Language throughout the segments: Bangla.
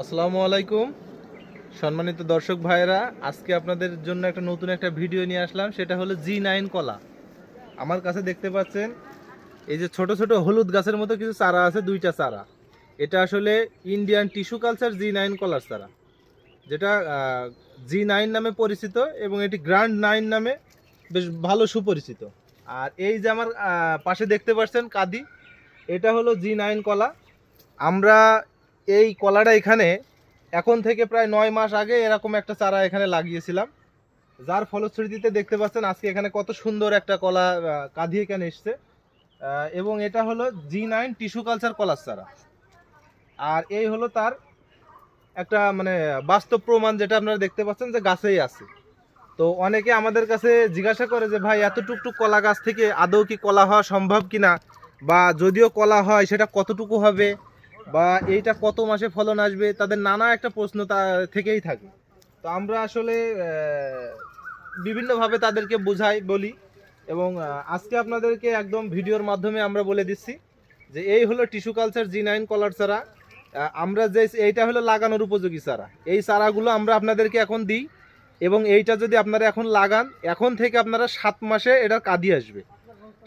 আসসালামু আলাইকুম। সম্মানিত দর্শক ভাইয়েরা, আজকে আপনাদের জন্য একটা নতুন একটা ভিডিও নিয়ে আসলাম, সেটা হলো জি নাইন কলা। আমার কাছে দেখতে পাচ্ছেন, এই যে ছোট ছোট হলুদ গাছের মতো কিছু চারা আছে, দুইটা চারা। এটা আসলে Indian tissue culture G nine কলার চারা। যেটা জি নাইন নামে পরিচিত এবং এটি গ্র্যান্ড নাইন নামে বেশ ভালো সুপরিচিত। আর এই যে আমার পাশে দেখতে পাচ্ছেন কাদি, এটা হলো জি নাইন কলা। আমরা এই কলাটা এখানে এখন থেকে প্রায় নয় মাস আগে এরকম একটা চারা এখানে লাগিয়েছিলাম। যার ফলশ্রুতিতে দেখতে পাচ্ছেন আজকে এখানে কত সুন্দর একটা কলা আহ, কাঁধি এখানে এসছে। এবং এটা হলো জি নাইন টিস্যু কালচার কলার চারা। আর এই হলো তার একটা মানে বাস্তব প্রমাণ যেটা আপনারা দেখতে পাচ্ছেন যে গাছেই আছে। তো অনেকে আমাদের কাছে জিজ্ঞাসা করে যে ভাই এত টুকটুক কলা গাছ থেকে আদৌ কি কলা হওয়া সম্ভব কিনা? বা যদিও কলা হয় সেটা কতটুকু হবে? বা এইটা কত মাসে ফলন আসবে, তাদের নানা একটা প্রশ্ন থেকেই থাকে। তো আমরা আসলে বিভিন্নভাবে তাদেরকে বোঝাই, বলি এবং আজকে আপনাদেরকে একদম ভিডিওর মাধ্যমে আমরা বলে দিচ্ছি যে এই হলো টিস্যু কালচার জি নাইন কলার চারা। আমরা যে, এইটা হলো লাগানোর উপযোগী চারা। এই চারাগুলো আমরা আপনাদেরকে এখন দিই এবং এইটা যদি আপনারা এখন লাগান, এখন থেকে আপনারা সাত মাসে এটার কাঁদি আসবে।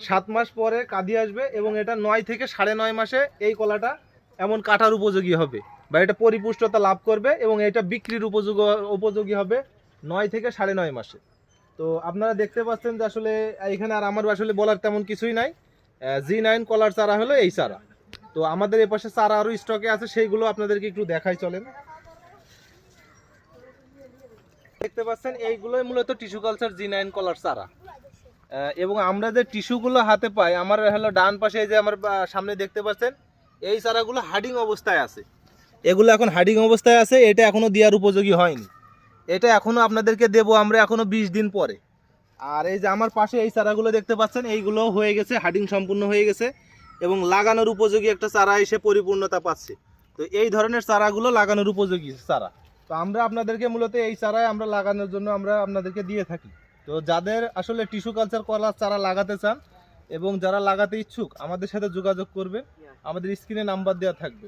সাত মাস পরে কাঁদি আসবে এবং এটা নয় থেকে সাড়ে নয় মাসে এই কলাটা এমন কাটার উপযোগী হবে বা এটা পরিপুষ্টতা লাভ করবে এবং এটা বিক্রির উপযোগ উপযোগী হবে নয় থেকে সাড়ে নয় মাসে। তো আপনারা দেখতে পাচ্ছেন যে আসলে এখানে আর আমার আসলে বলার তেমন কিছুই নাই। জি নাইন কলার চারা হলো এই চারা। তো আমাদের এ পাশে চারা আরও স্টকে আছে, সেইগুলো আপনাদেরকে একটু দেখাই চলেন। দেখতে পাচ্ছেন, এইগুলোই মূলত টিস্যু কালচার জি নাইন কলার চারা। এবং আমরা যে টিস্যুগুলো হাতে পাই, আমার হলো ডান পাশে যে আমার সামনে দেখতে পাচ্ছেন এই চারাগুলো হার্ডিং অবস্থায় আছে। এগুলো এখন হার্ডিং অবস্থায় আছে এটা এখনও দেওয়ার উপযোগী হয়নি। এটা এখনও আপনাদেরকে দেবো আমরা এখনও বিশ দিন পরে। আর এই যে আমার পাশে এই চারাগুলো দেখতে পাচ্ছেন এইগুলো হয়ে গেছে হার্ডিং সম্পূর্ণ হয়ে গেছে এবং লাগানোর উপযোগী একটা চারা এসে পরিপূর্ণতা পাচ্ছে। তো এই ধরনের চারাগুলো লাগানোর উপযোগী চারা। তো আমরা আপনাদেরকে মূলত এই চারাই আমরা লাগানোর জন্য আমরা আপনাদেরকে দিয়ে থাকি। তো যাদের আসলে টিস্যু কালচার কলার চারা লাগাতে চান এবং যারা লাগাতে ইচ্ছুক আমাদের সাথে যোগাযোগ করবে আমাদের স্ক্রিনে নাম্বার দেওয়া থাকবে।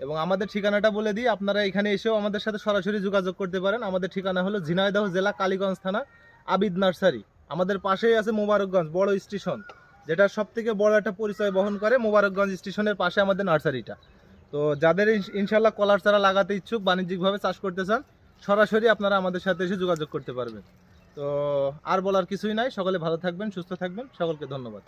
এবং আমাদের ঠিকানাটা বলে দিই, আপনারা এখানে এসেও আমাদের সাথে সরাসরি যোগাযোগ করতে পারেন। আমাদের ঠিকানা হলো ঝিনাইদহ জেলা কালীগঞ্জ থানা, আবিদ নার্সারি। আমাদের পাশেই আছে মোবারকগঞ্জ বড় স্টেশন যেটা সব থেকে বড় একটা পরিচয় বহন করে মোবারকগঞ্জ স্টেশনের পাশে আমাদের নার্সারিটা। তো যাদের ইনশাল্লাহ কলার চারা লাগাতে ইচ্ছুক, বাণিজ্যিকভাবে চাষ করতে চান, সরাসরি আপনারা আমাদের সাথে এসে যোগাযোগ করতে পারবেন। তো আর বলার কিছুই নাই। সকলে ভালো থাকবেন, সুস্থ থাকবেন। সকলকে ধন্যবাদ।